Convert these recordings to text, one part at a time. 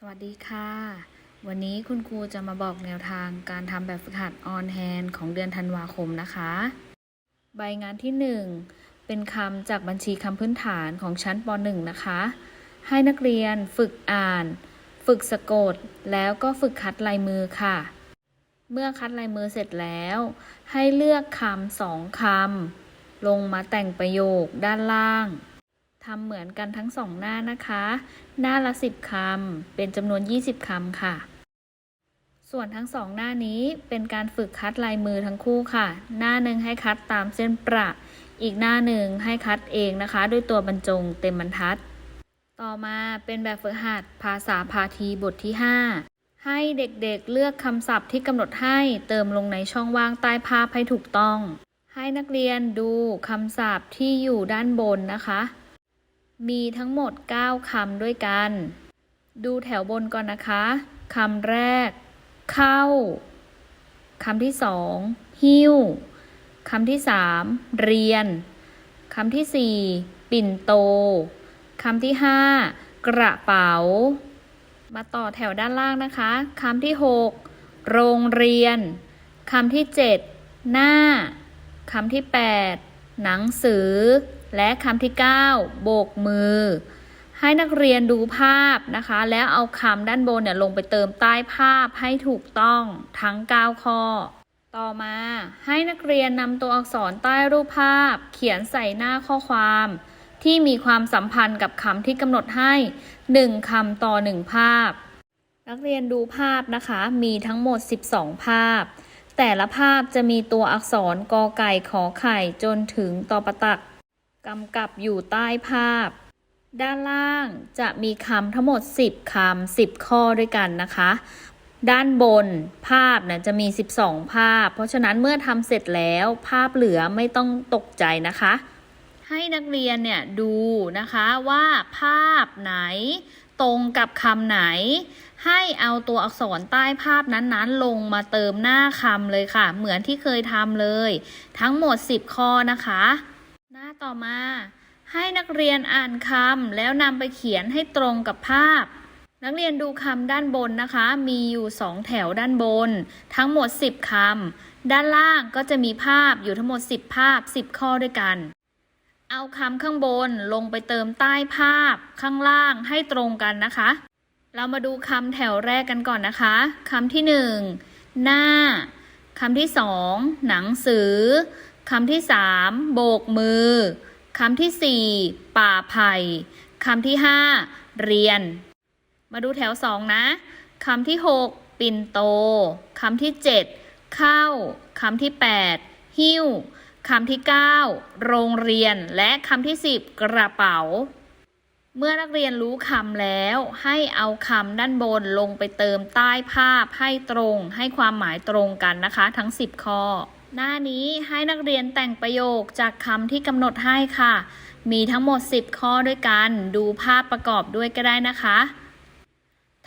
สวัสดีค่ะ วันนี้คุณครูจะมาบอกแนวทางการทำแบบฝึกหัดออนแฮนของเดือนธันวาคมนะคะ ใบงานที่ 1 เป็นคำจากบัญชีคำพื้นฐานของชั้นป .1 นะคะ ให้นักเรียนฝึกอ่าน ฝึกสะกด แล้วก็ฝึกคัดลายมือค่ะ เมื่อคัดลายมือเสร็จแล้ว ให้เลือกคำสองคำลงมาแต่งประโยคด้านล่าง ทำเหมือนกันทั้งสองหน้านะคะ หน้าละสิบคำ เป็นจำนวน 20 คำค่ะ ส่วนทั้งสองหน้านี้เป็นการฝึกคัดลายมือทั้งคู่ค่ะ หน้าหนึ่งให้คัดตามเส้นประ อีกหน้าหนึ่งให้คัดเองนะคะ ด้วยตัวบรรจงเต็มบรรทัด ต่อมาเป็นแบบฝึกหัดภาษาพาทีบทที่ 5 ให้เด็กๆเลือกคำศัพท์ที่กำหนดให้เติมลงในช่องว่างใต้ภาพให้ถูกต้อง ให้นักเรียนดูคำศัพท์ที่อยู่ด้านบนนะคะ มีทั้งหมด 9 คำด้วยกัน ดูแถวบนก่อนนะคะคำแรก เข้าคำที่สองหิ้วคำที่สามเรียนคำที่สี่ปิ่นโตคำที่ห้ากระเป๋า มาต่อแถวด้านล่างนะคะคำที่หกโรงเรียนคำที่เจ็ดหน้าคำที่แปดหนังสือ และคำที่ 9 โบกมือ ให้นักเรียนดูภาพนะคะ แล้วเอาคำด้านบนเนี่ยลงไปเติมใต้ภาพให้ถูกต้องทั้ง 9 ข้อ ต่อมาให้นักเรียนนำตัวอักษรใต้รูปภาพ เขียนใส่หน้าข้อความ ที่มีความสัมพันธ์กับคำที่กำหนดให้ 1คำต่อ 1 ภาพ นักเรียนดูภาพนะคะ มีทั้งหมด 12 ภาพ แต่ละภาพจะมีตัวอักษรกอไก่ขอไข่จนถึงตอประตัก กำกับอยู่ใต้ภาพ ด้านล่างจะมีคำทั้งหมด 10คำ10 ข้อด้วยกันนะคะ ด้านบนภาพเนี่ยจะมี 12 ภาพ เพราะฉะนั้นเมื่อทำเสร็จแล้วภาพเหลือไม่ต้องตกใจนะคะ ให้นักเรียนเนี่ยดูนะคะว่าภาพไหนตรงกับคำไหน ให้เอาตัวอักษรใต้ภาพนั้นๆ ลงมาเติมหน้าคำเลยค่ะ เหมือนที่เคยทำเลย ทั้งหมด 10 ข้อนะคะ ต่อมา ให้นักเรียนอ่านคำแล้วนำไปเขียนให้ตรงกับภาพ นักเรียนดูคำด้านบนนะคะ มีอยู่สองแถวด้านบน ทั้งหมด 10คำด้านล่างก็จะมีภาพอยู่ทั้งหมด 10 ภาพ 10 ข้อด้วยกัน เอาคำข้างบนลงไปเติมใต้ภาพข้างล่างให้ตรงกันนะคะ เรามาดูคำแถวแรกกันก่อนนะคะคำที่หนึ่งหน้าคำที่สองหนังสือ คำที่สามโบกมือ คำที่สี่ป่าไผ่คำที่ห้าเรียน มาดูแถวสองนะคำที่หกปิ่นโตคำที่เจ็ดเข้าคำที่แปดหิ้วคำที่เก้าโรงเรียนและคำที่สิบกระเป๋า เมื่อนักเรียนรู้คำแล้ว ให้เอาคำด้านบนลงไปเติมใต้ภาพให้ตรง ให้ความหมายตรงกันนะคะ ทั้ง 10 ข้อ หน้านี้ให้นักเรียนแต่งประโยคจากคำที่กำหนดให้ค่ะ มีทั้งหมด 10 ข้อด้วยกัน ดูภาพประกอบด้วยก็ได้นะคะ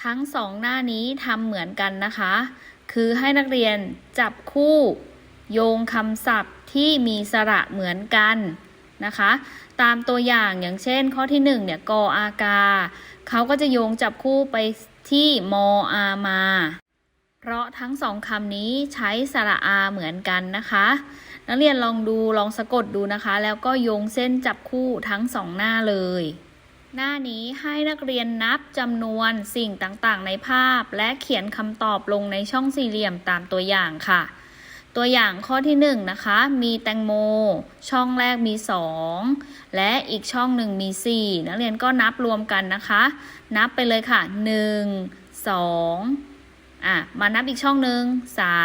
ทั้งสองหน้านี้ทำเหมือนกันนะคะ คือให้นักเรียนจับคู่ โยงคำศัพท์ที่มีสระเหมือนกันนะคะ ตามตัวอย่างอย่างเช่น ข้อที่1เนี่ยกออากาเขาก็จะโยงจับคู่ไปที่มออามา เพราะทั้งสองคำนี้ใช้สระอาเหมือนกันนะคะ นักเรียนลองดูลองสะกดดูนะคะ แล้วก็โยงเส้นจับคู่ทั้งสองหน้าเลย หน้านี้ให้นักเรียนนับจำนวนสิ่งต่างๆ ในภาพ และเขียนคำตอบลงในช่องสี่เหลี่ยมตามตัวอย่างค่ะ ตัวอย่างข้อที่1นนะคะ มีแตงโม ช่องแรกมี 2 และอีกช่องหนึ่งมี 4 นักเรียนก็นับรวมกันนะคะ นับไปเลยค่ะ 1 2 อะมานับอีกช่องหนึ่ง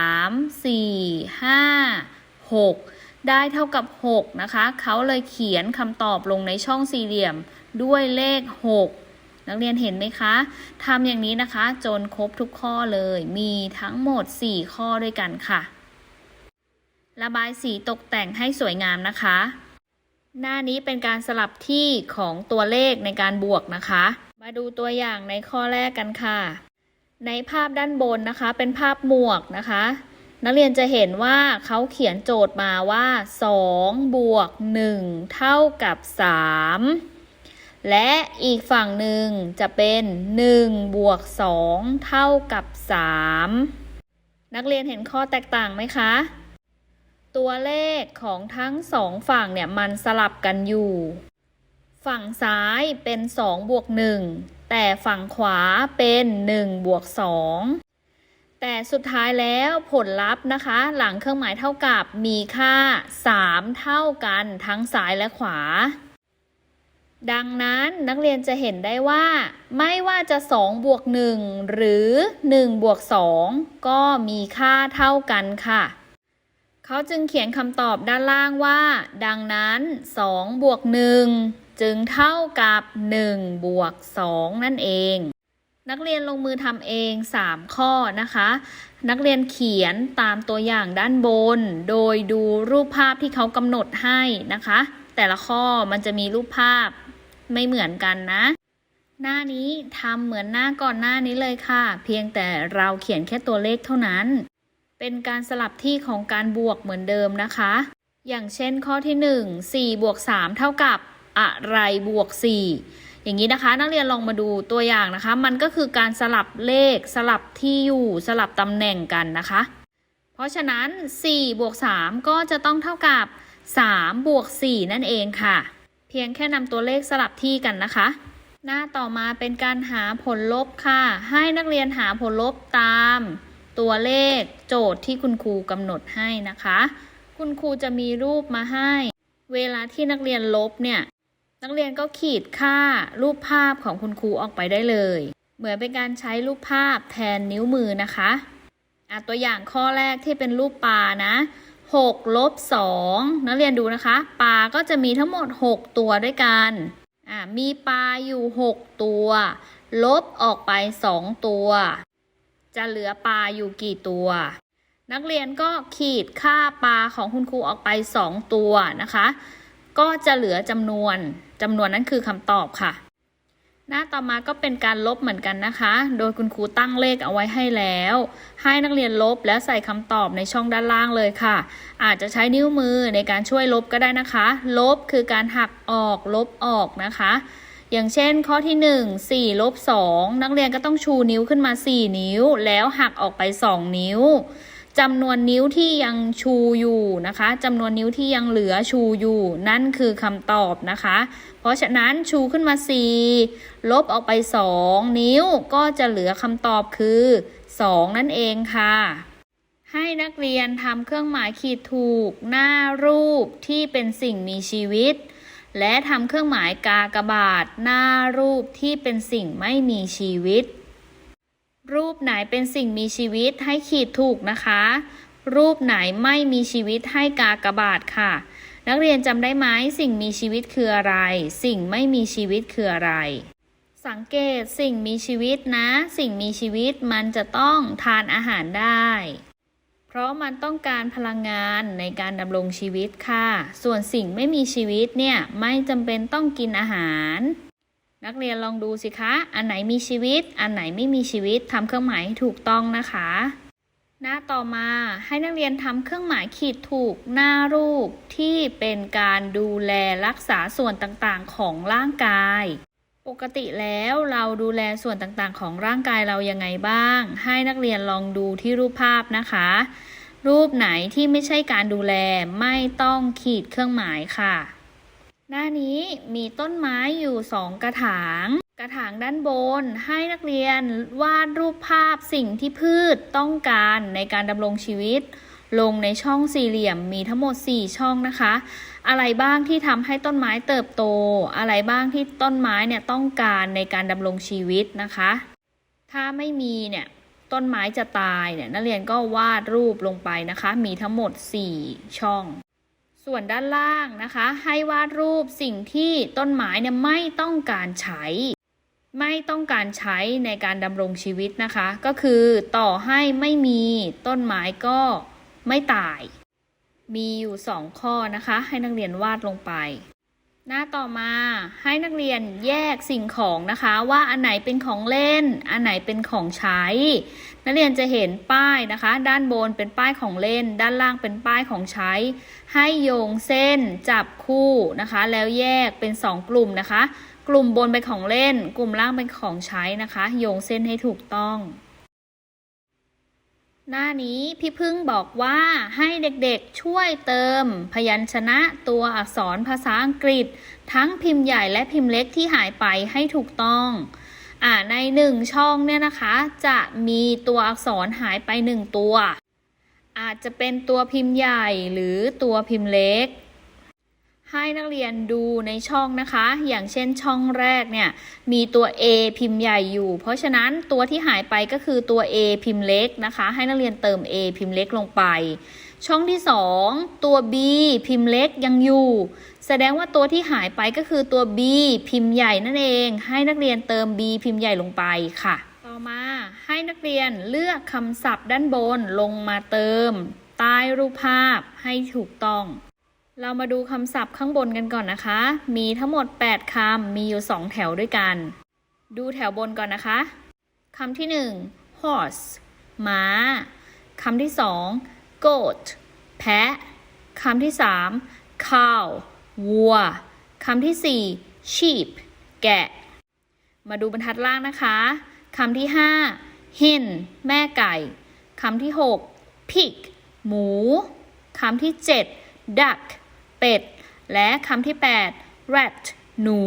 3 4 5 6ได้เท่ากับ 6 นะคะ เขาเลยเขียนคำตอบลงในช่องสี่เหลี่ยมด้วยเลข 6 นักเรียนเห็นไหมคะทำอย่างนี้นะคะ จนครบทุกข้อเลย มีทั้งหมด 4 ข้อด้วยกันค่ะ ระบายสีตกแต่งให้สวยงามนะคะ หน้านี้เป็นการสลับที่ของตัวเลขในการบวกนะคะ มาดูตัวอย่างในข้อแรกกันค่ะ ในภาพด้านบนนะคะ เป็นภาพหมวกนะคะ นักเรียนจะเห็นว่าเขาเขียนโจทย์มาว่า2บวก1เท่ากับ 3 และอีกฝั่งหนึ่งจะเป็น1บวก2เท่ากับ 3 นักเรียนเห็นข้อแตกต่างไหมคะ ตัวเลขของทั้งสองฝั่งเนี่ยมันสลับกันอยู่ ฝั่งซ้ายเป็น2บวก1 แต่ฝั่งขวาเป็น1บวก2แต่สุดท้ายแล้วผลลัพธ์นะคะ หลังเครื่องหมายเท่ากับมีค่า 3 เท่ากันทั้งซ้ายและขวา ดังนั้นนักเรียนจะเห็นได้ว่า ไม่ว่าจะ2บวก1หรือ1บวก2ก็มีค่าเท่ากันค่ะเขาจึงเขียนคำตอบด้านล่างว่า ดังนั้น2บวก1 จึงเท่ากับ1บวก2นั่นเอง นักเรียนลงมือทำเอง 3 ข้อนะคะ นักเรียนเขียนตามตัวอย่างด้านบน โดยดูรูปภาพที่เขากำหนดให้นะคะ แต่ละข้อมันจะมีรูปภาพไม่เหมือนกันนะ หน้านี้ทำเหมือนหน้าก่อนหน้านี้เลยค่ะ เพียงแต่เราเขียนแค่ตัวเลขเท่านั้น เป็นการสลับที่ของการบวกเหมือนเดิมนะคะ อย่างเช่นข้อที่ 1 4บวก3เท่ากับ อะไรบวก 4 อย่างนี้นะคะ นักเรียนลองมาดูตัวอย่างนะคะ มันก็คือการสลับเลขสลับที่อยู่สลับตำแหน่งกันนะคะ เพราะฉะนั้น 4 บวก 3 ก็จะต้องเท่ากับ 3 บวก 4 นั่นเองค่ะ เพียงแค่นำตัวเลขสลับที่กันนะคะ หน้าต่อมาเป็นการหาผลลบค่ะ ให้นักเรียนหาผลลบตามตัวเลขโจทย์ที่คุณครูกำหนดให้นะคะ คุณครูจะมีรูปมาให้ เวลาที่นักเรียนลบเนี่ย นักเรียนก็ขีดค่ารูปภาพของคุณครูออกไปได้เลย เหมือนเป็นการใช้รูปภาพแทนนิ้วมือนะคะอะตัวอย่างข้อแรกที่เป็นรูปปลานะ6ลบ2นักเรียนดูนะคะ ปลาก็จะมีทั้งหมด 6 ตัวด้วยกันอะมีปลาอยู่ 6 ตัว ลบออกไป 2 ตัว จะเหลือปลาอยู่กี่ตัว นักเรียนก็ขีดค่าปลาของคุณครูออกไป 2 ตัวนะคะ ก็จะเหลือจำนวนจำนวนนั้นคือคำตอบค่ะ หน้าต่อมาก็เป็นการลบเหมือนกันนะคะ โดยคุณครูตั้งเลขเอาไว้ให้แล้ว ให้นักเรียนลบแล้วใส่คำตอบในช่องด้านล่างเลยค่ะ อาจจะใช้นิ้วมือในการช่วยลบก็ได้นะคะ ลบคือการหักออกลบออกนะคะอย่างเช่นข้อที่ 1 4ลบ2นักเรียนก็ต้องชูนิ้วขึ้นมา 4 นิ้ว แล้วหักออกไป 2 นิ้ว จำนวนนิ้วที่ยังชูอยู่นะคะจำนวนนิ้วที่ยังเหลือชูอยู่ นั่นคือคำตอบนะคะ เพราะฉะนั้นชูขึ้นมา 4 ลบออกไป 2 นิ้วก็จะเหลือคำตอบคือ 2 นั่นเองค่ะ ให้นักเรียนทำเครื่องหมายขีดถูกหน้ารูปที่เป็นสิ่งมีชีวิต และทำเครื่องหมายกากบาทหน้ารูปที่เป็นสิ่งไม่มีชีวิต รูปไหนเป็นสิ่งมีชีวิตให้ขีดถูกนะคะ รูปไหนไม่มีชีวิตให้กากบาทค่ะ นักเรียนจำได้ไหมสิ่งมีชีวิตคืออะไร สิ่งไม่มีชีวิตคืออะไร สังเกตสิ่งมีชีวิตนะ สิ่งมีชีวิตมันจะต้องทานอาหารได้ เพราะมันต้องการพลังงานในการดำรงชีวิตค่ะ ส่วนสิ่งไม่มีชีวิตเนี่ยไม่จำเป็นต้องกินอาหาร นักเรียนลองดูสิคะ อันไหนมีชีวิต อันไหนไม่มีชีวิตทำเครื่องหมายให้ถูกต้องนะคะ หน้าต่อมาให้นักเรียนทำเครื่องหมายขีดถูกหน้ารูปที่เป็นการดูแลรักษาส่วนต่างๆของร่างกาย ปกติแล้วเราดูแลส่วนต่างๆ ของร่างกายเรายังไงบ้าง ให้นักเรียนลองดูที่รูปภาพนะคะ รูปไหนที่ไม่ใช่การดูแลไม่ต้องขีดเครื่องหมายค่ะ หน้านี้มีต้นไม้อยู่สองกระถาง กระถางด้านบนให้นักเรียนวาดรูปภาพสิ่งที่พืชต้องการในการดำรงชีวิต ลงในช่องสี่เหลี่ยมมีทั้งหมด 4 ช่องนะคะ อะไรบ้างที่ทำให้ต้นไม้เติบโต อะไรบ้างที่ต้นไม้เนี่ยต้องการในการดำรงชีวิตนะคะ ถ้าไม่มีเนี่ยต้นไม้จะตายเนี่ยนักเรียนก็วาดรูปลงไปนะคะ มีทั้งหมด 4 ช่อง ส่วนด้านล่างนะคะ ให้วาดรูปสิ่งที่ต้นไม้เนี่ยไม่ต้องการใช้ ไม่ต้องการใช้ในการดำรงชีวิตนะคะ ก็คือต่อให้ไม่มีต้นไม้ก็ไม่ตาย มีอยู่สองข้อนะคะ ให้นักเรียนวาดลงไป หน้าต่อมาให้นักเรียนแยกสิ่งของนะคะว่าอันไหนเป็นของเล่น อันไหนเป็นของใช้ นักเรียนจะเห็นป้ายนะคะ ด้านบนเป็นป้ายของเล่น ด้านล่างเป็นป้ายของใช้ ให้โยงเส้นจับคู่นะคะ แล้วแยกเป็น 2 กลุ่มนะคะ กลุ่มบนเป็นของเล่น กลุ่มล่างเป็นของใช้นะคะ โยงเส้นให้ถูกต้อง หน้านี้พี่พึ่งบอกว่าให้เด็กๆช่วยเติม พยัญชนะตัวอักษรภาษาอังกฤษ ทั้งพิมพ์ใหญ่และพิมพ์เล็กที่หายไปให้ถูกต้องอ่าในหนึ่งช่องเนี่ยนะคะ จะมีตัวอักษรหายไปหนึ่งตัว อาจจะเป็นตัวพิมพ์ใหญ่หรือตัวพิมพ์เล็ก ให้นักเรียนดูในช่องนะคะ อย่างเช่นช่องแรกเนี่ยมีตัว A พิมพ์ใหญ่อยู่ เพราะฉะนั้นตัวที่หายไปก็คือตัว A พิมพ์เล็กนะคะ ให้นักเรียนเติม A พิมพ์เล็กลงไป ช่องที่ 2 ตัว B พิมพ์เล็กยังอยู่ แสดงว่าตัวที่หายไปก็คือตัว B พิมพ์ใหญ่นั่นเอง ให้นักเรียนเติม B พิมพ์ใหญ่ลงไปค่ะ ต่อมาให้นักเรียนเลือกคำศัพท์ด้านบนลงมาเติม ใต้รูปภาพให้ถูกต้อง เรามาดูคำศัพท์ข้างบนกันก่อนนะคะ มีทั้งหมด 8 คำ มีอยู่ 2 แถวด้วยกัน ดูแถวบนก่อนนะคะ คำที่ 1 horse ม้า คำที่ 2 goat แพะ คำที่ 3 cow วัว คำที่ 4 sheep แกะ มาดูบรรทัดล่างนะคะ คำที่ 5 hen แม่ไก่ คำที่ 6 pig หมู คำที่ 7 duck เป็ด และคำที่ 8 rat หนู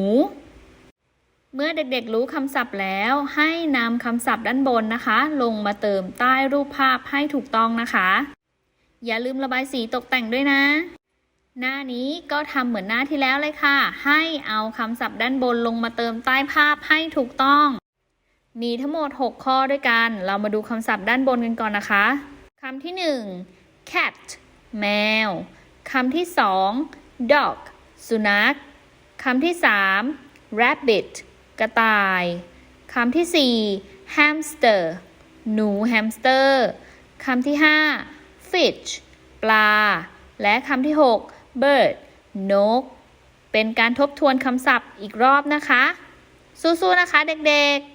เมื่อเด็กๆรู้คำศัพท์แล้วให้นำคำศัพท์ด้านบนนะคะ ลงมาเติมใต้รูปภาพให้ถูกต้องนะคะ อย่าลืมระบายสีตกแต่งด้วยนะ หน้านี้ก็ทำเหมือนหน้าที่แล้วเลยค่ะ ให้เอาคำศัพท์ด้านบนลงมาเติมใต้ภาพให้ถูกต้อง มีทั้งหมด 6 ข้อด้วยกัน เรามาดูคำศัพท์ด้านบนกันก่อนนะคะคำที่ 1 cat แมว คำที่2 dog สุนัขคำที่3 rabbit กระต่ายคำที่4 hamster หนูแฮมสเตอร์คำที่5 fish ปลา และคำที่6 bird นก เป็นการทบทวนคำศัพท์อีกรอบนะคะ สู้ๆนะคะเด็กๆ